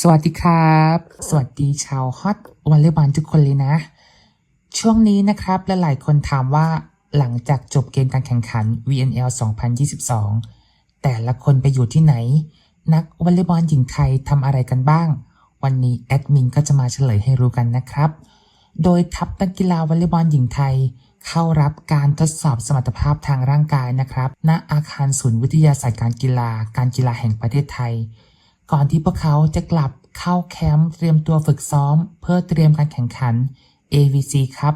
สวัสดีครับ สวัสดีชาวฮอตวอลเลย์บอลทุกคนเลยนะ ช่วงนี้นะครับและหลายคนถามว่าหลังจากจบเกมการแข่งขัน VNL 2022 แต่ละคนไปอยู่ที่ไหน นักวอลเลย์บอลหญิงไทยทำอะไรกันบ้าง วันนี้แอดมินก็จะมาเฉลยให้รู้กันนะครับ โดยทัพนักกีฬาวอลเลย์บอลหญิงไทย เข้ารับการทดสอบสมรรถภาพทางร่างกายนะครับ ณอาคารศูนย์วิทยาศาสตร์การกีฬาการกีฬาแห่งประเทศไทย ก่อนที่พวกเขาจะกลับเข้าแคมป์เตรียมตัวฝึกซ้อม เพื่อเตรียมการแข่งขัน AVC ครับ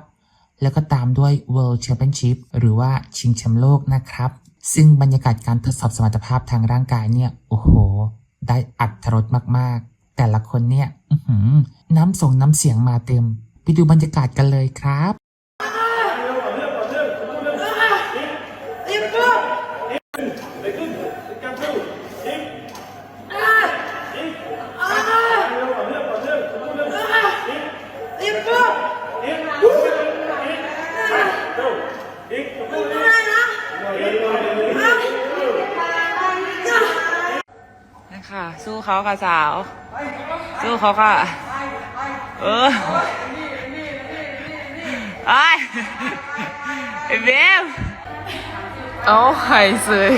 แล้วก็ตามด้วย World Championship หรือว่าชิงแชมป์โลกนะครับ ซึ่งบรรยากาศการทดสอบสมรรถภาพทางร่างกายเนี่ย โอ้โห ได้อัดทรสมากๆ แต่ละคนเนี่ยน้ำส่งน้ำเสียงมาเต็ม ไปดูบรรยากาศกันเลยครับ นะคะสู้เขาค่ะสาว สู้เขาค่ะ เออไอ้ไอ้เบมเอาไข่เสย